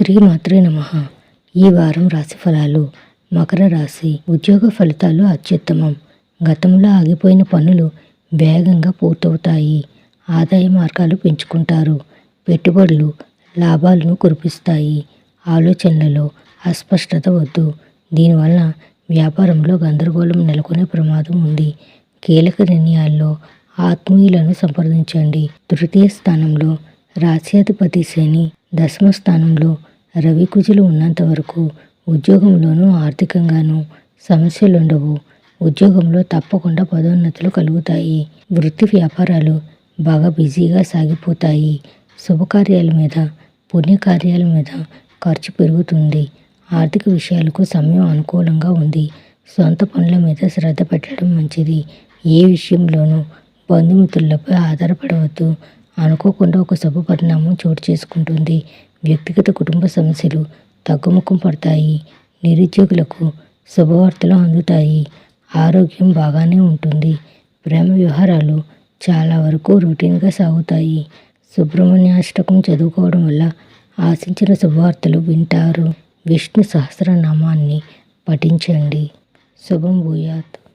శ్రీ శ్రీమాత్రే నమ. ఈ వారం రాశి ఫలాలు. మకర రాశి ఉద్యోగ ఫలితాలు అత్యుత్తమం. గతంలో ఆగిపోయిన పనులు వేగంగా పూర్తవుతాయి. ఆదాయ మార్గాలు పెంచుకుంటారు. పెట్టుబడులు లాభాలను కురిపిస్తాయి. ఆలోచనలలో అస్పష్టత వద్దు. దీనివల్ల వ్యాపారంలో గందరగోళం నెలకొనే ప్రమాదం ఉంది. కీలక నిర్ణయాల్లో ఆత్మీయులను సంప్రదించండి. తృతీయ స్థానంలో రాశ్యాధిపతి శని దశమ స్థానంలో రవి కుజులు ఉన్నంత వరకు ఉద్యోగంలోనూ ఆర్థికంగానూ సమస్యలు ఉండవు ఉద్యోగంలో తప్పకుండా పదోన్నతులు కలుగుతాయి. వృత్తి వ్యాపారాలు బాగా బిజీగా సాగిపోతాయి. శుభకార్యాల మీద పుణ్యకార్యాల మీద ఖర్చు పెరుగుతుంది. ఆర్థిక విషయాలకు సమయం అనుకూలంగా ఉంది. సొంత పనుల మీద శ్రద్ధ పెట్టడం మంచిది. ఏ విషయంలోనూ బంధుమిత్రులపై ఆధారపడవద్దు. అనుకోకుండా ఒక శుభ పరిణామం చోటు చేసుకుంటుంది. వ్యక్తిగత కుటుంబ సమస్యలు తగ్గుముఖం పడతాయి. నిరుద్యోగులకు శుభవార్తలు అందుతాయి. ఆరోగ్యం బాగానే ఉంటుంది. ప్రేమ వ్యవహారాలు చాలా వరకు రొటీన్గా సాగుతాయి. సుబ్రహ్మణ్యాష్టకం చదువుకోవడం వల్ల ఆశించిన శుభవార్తలు వింటారు. విష్ణు సహస్రనామాన్ని పఠించండి. శుభం భూయాత్.